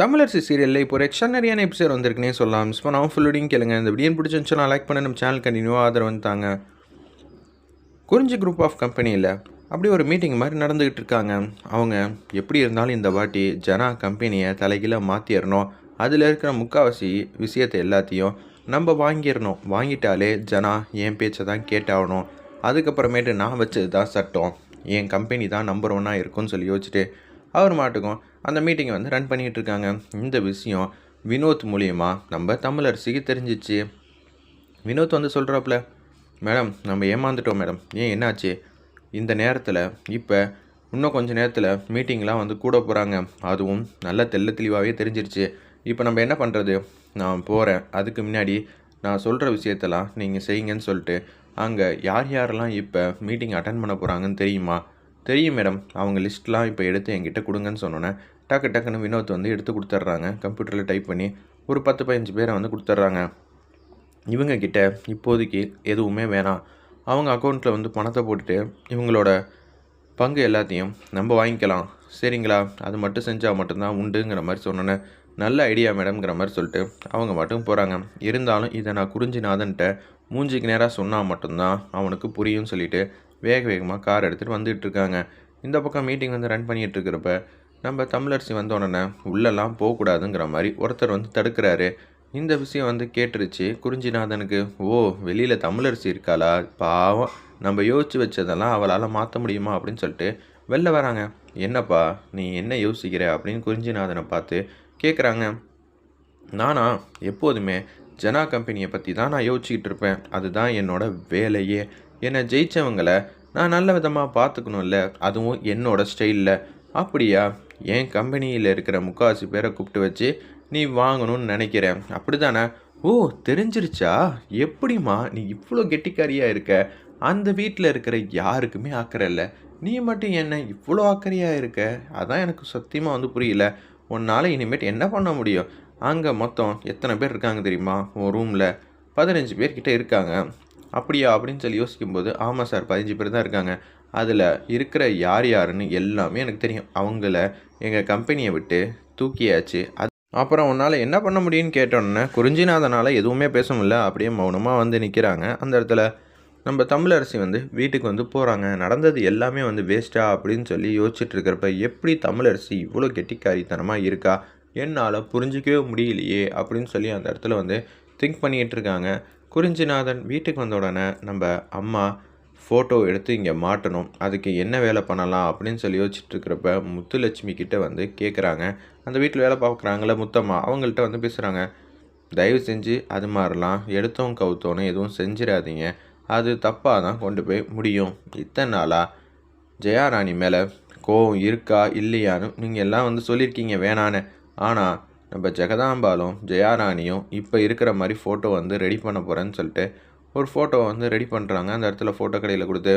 தமிழரசு சீரியலில் இப்போ ஒரு எக்ஸ்ட்ரானரியான எபிசோட் வந்திருக்குனே சொல்லலாம். மிஸ் பண்ணாமல் ஃபுல்லோடையும் கேளுங்க. இந்த வீடியோ பிடிச்சிருந்துச்சுன்னா லைக் பண்ண. நம்ம சேனல் கண்டினியூவாக ஆதரவு வந்துட்டாங்க குறிஞ்சி குரூப் ஆஃப் கம்பெனியில் அப்படி ஒரு மீட்டிங் மாதிரி நடந்துக்கிட்டு இருக்காங்க. அவங்க எப்படி இருந்தாலும் இந்த வாட்டி ஜனா கம்பெனியை தலைகீழ மாற்றிடணும் அதில் இருக்கிற முக்கால்வாசி விஷயத்தை எல்லாத்தையும் நம்ம வாங்கிடணும் வாங்கிட்டாலே ஜனா என் பேச்சை தான் கேட்டாகணும். அதுக்கப்புறமேட்டு நான் வச்சது தான் சட்டம். என் கம்பெனி தான் நம்பர் ஒன்னாக இருக்கும்னு சொல்லி யோசிச்சுட்டு அவர் மாட்டுக்கும் அந்த மீட்டிங்கை வந்து ரன் பண்ணிகிட்டு இருக்காங்க இந்த விஷயம் வினோத் மூலியமாக நம்ம தமிழரசிக்கு தெரிஞ்சிச்சு. வினோத் வந்து சொல்கிறாப்புல மேடம் நம்ம ஏமாந்துட்டோம் மேடம். ஏன் என்னாச்சு? இந்த நேரத்தில் இப்போ இன்னும் கொஞ்ச நேரத்தில் மீட்டிங்லாம் வந்து கூட போகிறாங்க அதுவும் நல்ல தெல்ல தெளிவாகவே தெரிஞ்சிருச்சு. இப்போ நம்ம என்ன பண்ணுறது நான் போகிறேன் அதுக்கு முன்னாடி நான் சொல்கிற விஷயத்தெல்லாம் நீங்கள் செய்யுங்கன்னு சொல்லிட்டு அங்கே யார் யாரெல்லாம் இப்போ மீட்டிங் அட்டன் பண்ண போகிறாங்கன்னு தெரியுமா? தெரியும் மேடம் அவங்க லிஸ்ட்லாம் இப்போ எடுத்து என்கிட்ட கொடுங்கன்னு சொன்னோன்னே டக்கு டக்குன்னு வினோத் வந்து எடுத்து கொடுத்துட்றாங்க கம்ப்யூட்டரில் டைப் பண்ணி ஒரு பத்து பதினஞ்சு பேரை வந்து கொடுத்துட்றாங்க இவங்கக்கிட்ட இப்போதைக்கு எதுவுமே வேணாம். அவங்க அக்கௌண்ட்டில் வந்து பணத்தை போட்டுட்டு இவங்களோட பங்கு எல்லாத்தையும் நம்ம வாங்கிக்கலாம். சரிங்களா? அது மட்டும் செஞ்சால் மட்டும்தான் உண்டுங்கிற மாதிரி சொன்னோன்னே நல்ல ஐடியா மேடம்ங்கிற மாதிரி சொல்லிட்டு அவங்க மட்டும் போகிறாங்க இருந்தாலும் இதை நான் குறிஞ்சிநாதன்கிட்ட மூஞ்சிக்கு நேராக சொன்னால் மட்டும்தான் அவனுக்கு புரியும்னு சொல்லிவிட்டு வேக வேகமாக கார் எடுத்துகிட்டு வந்துகிட்ருக்காங்க. இருக்காங்க இந்த பக்கம் மீட்டிங் வந்து ரன் பண்ணிகிட்ருக்கிறப்ப நம்ம தமிழரசி வந்த உடனே உள்ளெல்லாம் போகக்கூடாதுங்கிற மாதிரி ஒருத்தர் வந்து தடுக்கிறாரு. இந்த விஷயம் வந்து கேட்டுருச்சு. குறிஞ்சிநாதனுக்கு ஓ வெளியில் தமிழரசி இருக்காளா? பாவம் நம்ம யோசிச்சு வச்சதெல்லாம் அவளால் மாற்ற முடியுமா? அப்படின்னு சொல்லிட்டு வெளில வராங்க. என்னப்பா நீ என்ன யோசிக்கிற? அப்படின்னு குறிஞ்சிநாதனை பார்த்து கேட்குறாங்க நானா எப்போதுமே ஜனா கம்பெனியை பற்றி தான் நான் யோசிச்சுக்கிட்டு இருப்பேன் அதுதான் என்னோடய வேலையே. என்னை ஜெயித்தவங்களை நான் நல்ல விதமாக பார்த்துக்கணும்ல அதுவும் என்னோட ஸ்டைலில் அப்படியா? என் கம்பெனியில் இருக்கிற முக்காசி பேரை கூப்பிட்டு வச்சு நீ வாங்கணும்னு நினைக்கிறேன். அப்படி தானே ஓ தெரிஞ்சிருச்சா? எப்படிம்மா நீ இவ்வளோ கெட்டிக்காரியாக இருக்க? அந்த வீட்டில் இருக்கிற யாருக்குமே அக்கறை இல்லை. நீ மட்டும் என்ன இவ்வளோ அக்கறையாக இருக்க? அதான் எனக்கு சத்தியமாக வந்து புரியல. உன்னால் இனிமேட்டு என்ன பண்ண முடியும்? அங்கே மொத்தம் எத்தனை பேர் இருக்காங்க தெரியுமா? உன் ரூமில் பதினஞ்சு பேர்கிட்ட இருக்காங்க. அப்படியா? அப்படின்னு சொல்லி யோசிக்கும்போது ஆமாம் சார் பதினஞ்சு பேர் தான் இருக்காங்க. அதில் இருக்கிற யார் யாருன்னு எல்லாமே எனக்கு தெரியும். அவங்கள எங்கள் கம்பெனியை விட்டு தூக்கியாச்சு. அது அப்புறம் உன்னால் என்ன பண்ண முடியும்னு கேட்டோன்னே குறிஞ்சிநாதனால் எதுவுமே பேச முடியல. அப்படியே மௌனமாக வந்து நிற்கிறாங்க அந்த இடத்துல நம்ம தமிழரசி வந்து வீட்டுக்கு வந்து போகிறாங்க நடந்தது எல்லாமே வந்து வேஸ்ட்டா அப்படின்னு சொல்லி யோசிச்சுட்டு இருக்கிறப்ப எப்படி தமிழரசி இவ்வளோ கெட்டிக்காரித்தனமாக இருக்கா? என்னால் புரிஞ்சிக்கவே முடியலையே அப்படின்னு சொல்லி அந்த இடத்துல வந்து திங்க் பண்ணிகிட்டு இருக்காங்க. குறிஞ்சிநாதன் வீட்டுக்கு வந்த உடனே நம்ம அம்மா ஃபோட்டோ எடுத்து இங்கே மாட்டணும். அதுக்கு என்ன வேலை பண்ணலாம் அப்படின்னு சொல்லி யோசிச்சுட்ருக்கிறப்ப முத்துலட்சுமி கிட்டே வந்து கேட்குறாங்க அந்த வீட்டில் வேலை பார்க்குறாங்களே முத்தம்மா அவங்கள்ட்ட வந்து பேசுகிறாங்க தயவு செஞ்சு அது மாதிரிலாம் எடுத்தோம் கவுத்தோன்னு எதுவும் செஞ்சிடாதீங்க. அது தப்பாக தான் கொண்டு போய் முடியும். இத்தனை நாளாக ஜெயாராணி மேலே கோவம் இருக்கா இல்லையான்னு நீங்கள் எல்லாம் வந்து சொல்லியிருக்கீங்க வேணான்னு. ஆனால் நம்ம ஜெகதாம்பாலும் ஜெயாராணியும் இப்போ இருக்கிற மாதிரி ஃபோட்டோ வந்து ரெடி பண்ண போகிறேன்னு சொல்லிட்டு ஒரு ஃபோட்டோ வந்து ரெடி பண்ணுறாங்க அந்த இடத்துல ஃபோட்டோ கடையில் கொடுத்து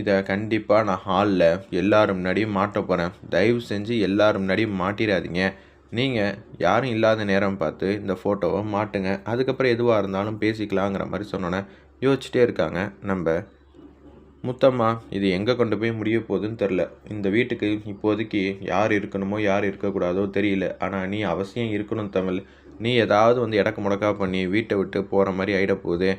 இதை கண்டிப்பாக நான் ஹாலில் எல்லோரும் முன்னாடியும் மாட்ட போகிறேன் தயவு செஞ்சு எல்லாரும் முன்னாடியும் மாட்டிடாதீங்க. நீங்கள் யாரும் இல்லாத நேரம் பார்த்து இந்த ஃபோட்டோவை மாட்டுங்க. அதுக்கப்புறம் எதுவாக இருந்தாலும் பேசிக்கலாங்கிற மாதிரி சொன்னோன்னே யோசிச்சுட்டே இருக்காங்க. நம்ம முத்தம்மா இது எங்கே கொண்டு போய் முடிய போகுதுன்னு தெரில. இந்த வீட்டுக்கு இப்போதைக்கு யார் இருக்கணுமோ யார் இருக்கக்கூடாதோ தெரியல. ஆனால் நீ அவசியம் இருக்கணும் தமிழ். நீ ஏதாவது வந்து இடக்கு முடக்கா பண்ணி வீட்டை விட்டு போகிற மாதிரி ஆகிட போகுது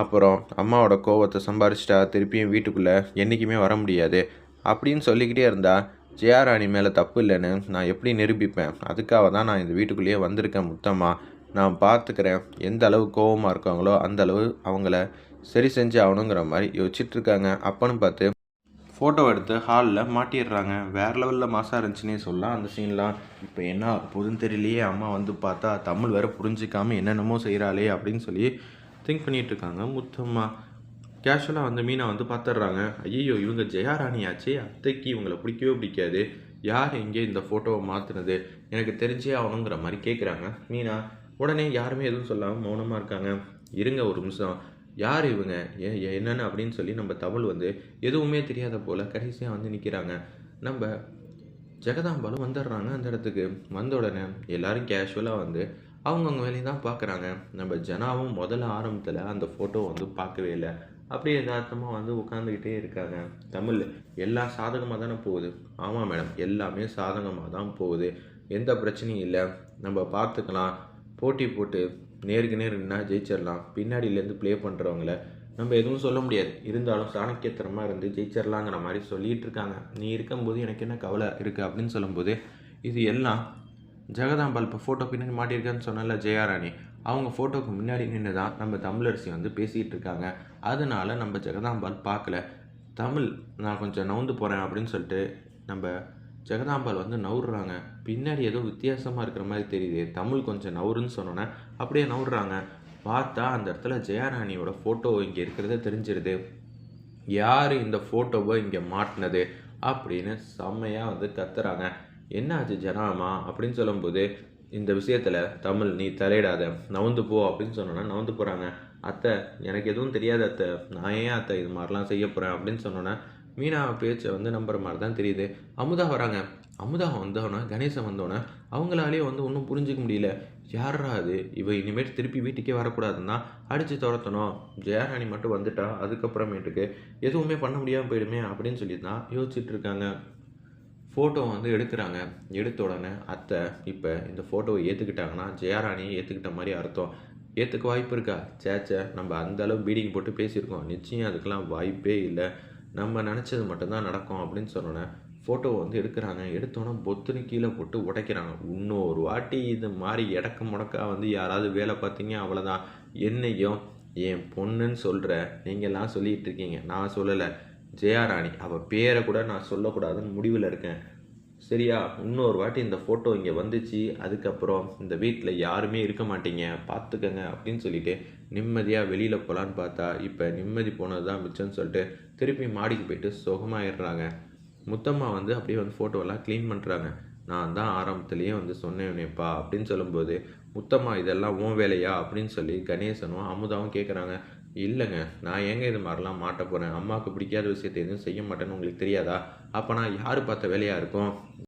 அப்புறம் அம்மாவோட கோவத்தை சம்பாரிச்சிட்டா திருப்பியும் வீட்டுக்குள்ளே என்றைக்குமே வர முடியாது. அப்படின்னு சொல்லிக்கிட்டே இருந்தால் ஜெயாராணி மேலே தப்பு இல்லைன்னு நான் எப்படி நிரூபிப்பேன்? அதுக்காக தான் நான் இந்த வீட்டுக்குள்ளேயே வந்திருக்கேன் முத்தம்மா. நான் பார்த்துக்கிறேன் எந்த அளவு கோவமாக இருக்காங்களோ அந்த அளவு அவங்கள சரி செஞ்சு ஆகணுங்கிற மாதிரி யோசிச்சுட்டு இருக்காங்க அப்பன்னு பார்த்து ஃபோட்டோ எடுத்து ஹாலில் மாட்டிடுறாங்க. வேறு லெவலில் மாசாக இருந்துச்சுன்னே சொல்லலாம். அந்த சீன்லாம் இப்போ என்ன புதுன்னு தெரியலையே. அம்மா வந்து பார்த்தா தமிழ் வேறு புரிஞ்சிக்காமல் என்னென்னமோ செய்கிறாளே அப்படின்னு சொல்லி திங்க் பண்ணிகிட்டு இருக்காங்க முத்தம்மா கேஷுவலாக வந்து மீனா வந்து பார்த்துட்றாங்க. ஐயோ இவங்க ஜெயாராணியாச்சு. அத்தைக்கு இவங்களை பிடிக்கவே பிடிக்காது. யார் எங்கே இந்த ஃபோட்டோவை மாற்றினது எனக்கு தெரிஞ்சே ஆகணுங்கிற மாதிரி கேட்குறாங்க மீனா உடனே யாருமே எதுவும் சொல்லாமல் மௌனமாக இருக்காங்க. இருங்க ஒரு நிமிஷம். யார் இவங்க? ஏ ஏ- அப்படின்னு சொல்லி நம்ம தமிழ் வந்து எதுவுமே தெரியாத போல் கடைசியாக வந்து நிற்கிறாங்க நம்ம ஜெகதாம்பாலும் வந்துடுறாங்க அந்த இடத்துக்கு. வந்த உடனே எல்லாரும் கேஷுவலாக வந்து அவங்கவுங்க வேலையை தான் பார்க்குறாங்க. நம்ம ஜனாவும் முதல்ல ஆரம்பத்தில் அந்த ஃபோட்டோ வந்து பார்க்கவே இல்லை. அப்படியே யதார்த்தமாக வந்து உட்காந்துக்கிட்டே இருக்காங்க. தமிழ் எல்லாம் சாதகமாக தானே போகுது? ஆமாம் மேடம் எல்லாமே சாதகமாக தான் போகுது. எந்த பிரச்சனையும் இல்லை. நம்ம பார்த்துக்கலாம். போட்டி போட்டு நேருக்கு நேர் நின்னா ஜெயிச்சிடலாம் பின்னாடியிலேருந்து ப்ளே பண்ணுறவங்கள நம்ம எதுவும் சொல்ல முடியாது. இருந்தாலும் சாணக்கியத்தனமாக இருந்து ஜெயிச்சிடலாங்கிற மாதிரி சொல்லிகிட்டு இருக்காங்க நீ இருக்கும்போது எனக்கு என்ன கவலை இருக்குது அப்படின்னு சொல்லும்போது இது எல்லாம் ஜெகதாம்பாள் இப்போ ஃபோட்டோ பின்னாடி மாட்டியிருக்கான்னு சொன்னல ஜெயாராணி. அவங்க ஃபோட்டோக்கு முன்னாடி நின்று தான் நம்ம தமிழரசி வந்து பேசிகிட்டு இருக்காங்க அதனால் நம்ம ஜெகதாம்பால் பார்க்கல. தமிழ் நான் கொஞ்சம் நவுந்து போகிறேன் அப்படின்னு சொல்லிட்டு நம்ம ஜெகதாம்பாள் வந்து நவுறுறாங்க. பின்னாடி ஏதோ வித்தியாசமாக இருக்கிற மாதிரி தெரியுது. தமிழ் கொஞ்சம் நவுருன்னு சொன்னோன்னே அப்படியே நவுறுறாங்க. பார்த்தா அந்த இடத்துல ஜெயாராணியோட ஃபோட்டோ இங்கே இருக்கிறத தெரிஞ்சிருது. யார் இந்த ஃபோட்டோவை இங்கே மாட்டினது அப்படின்னு செம்மையாக வந்து கத்துறாங்க. என்ன ஆச்சு ஜனாமா அப்படின்னு சொல்லும்போது இந்த விஷயத்தில் தமிழ் நீ தலையிடாத. நவுந்து போ அப்படின்னு சொன்னோன்னா நவுந்து போகிறாங்க அத்தை எனக்கு எதுவும் தெரியாது அத்தை. நான் ஏன் அத்தை இது மாதிரிலாம் செய்ய போகிறேன் அப்படின்னு சொன்னோன்னே மீனா பேச்சை வந்து நம்புற மாதிரி தான் தெரியுது. அமுதா வராங்க. அமுதா வந்தோன்னே கணேசன் வந்தோன்னே அவங்களாலேயே வந்து ஒன்றும் புரிஞ்சிக்க முடியல. யாரா அது? இவ இனிமேட்டு திருப்பி வீட்டுக்கே வரக்கூடாதுன்னா அடித்து துரத்தணும். ஜெயராணி மட்டும் வந்துட்டா அதுக்கப்புறமேட்டுக்கு எதுவுமே பண்ண முடியாமல் போயிடுமே அப்படின்னு சொல்லி தான் யோசிச்சுட்டு இருக்காங்க. ஃபோட்டோ வந்து எடுக்கிறாங்க. எடுத்த உடனே அத்தை இப்போ இந்த ஃபோட்டோவை ஏற்றுக்கிட்டாங்கன்னா ஜெயராணியை ஏற்றுக்கிட்ட மாதிரி அர்த்தம். ஏற்றுக்க வாய்ப்பு இருக்கா? சேச்சே நம்ம அந்த அளவு பீடிங் போட்டு பேசியிருக்கோம். நிச்சயம் அதுக்கெல்லாம் வாய்ப்பே இல்லை. நம்ம நினச்சது மட்டும்தான் நடக்கும் அப்படின்னு சொன்னோன்னே ஃபோட்டோவை வந்து எடுக்கிறாங்க. எடுத்தோன்னே பொத்துன்னு கீழே போட்டு உடைக்கிறாங்க. இன்னொரு வாட்டி இது மாதிரி இடக்க முடக்கா வந்து யாராவது வேலை பார்த்தீங்க அவ்வளோதான் என்னையும் என் பொண்ணுன்னு சொல்கிற நீங்கள்லாம் சொல்லிகிட்டு இருக்கீங்க. நான் சொல்லலை. ஜெயாராணி அவள் பேரை கூட நான் சொல்லக்கூடாதுன்னு முடிவில் இருக்கேன். சரியா? இன்னொரு வாட்டி இந்த ஃபோட்டோ இங்கே வந்துச்சு அதுக்கப்புறம் இந்த வீட்டில் யாருமே இருக்க மாட்டீங்க பார்த்துக்கங்க அப்படின்னு சொல்லிட்டு நிம்மதியாக வெளியில் போகலான்னு பார்த்தா இப்போ நிம்மதி போனது தான் மிச்சம்னு சொல்லிட்டு திருப்பி மாடிக்கு போயிட்டு சுகமாயிடுறாங்க. முத்தம்மா வந்து அப்படியே வந்து ஃபோட்டோவெல்லாம் க்ளீன் பண்ணுறாங்க நான் தான் ஆரம்பத்துலேயே வந்து சொன்னேனேப்பா அப்படின்னு சொல்லும்போது முத்தம்மா இதெல்லாம் உன் வேலையா? அப்படின்னு சொல்லி கணேசனும் அமுதாவும் கேட்குறாங்க இல்லைங்க. நான் ஏங்க இது மாதிரிலாம் மாட்ட போகிறேன் அம்மாவுக்கு பிடிக்காத விஷயத்தை எதுவும் செய்ய மாட்டேன்னு உங்களுக்கு தெரியாதா? அப்போ நான் யார் பார்த்த வேலையாக இருக்கும்?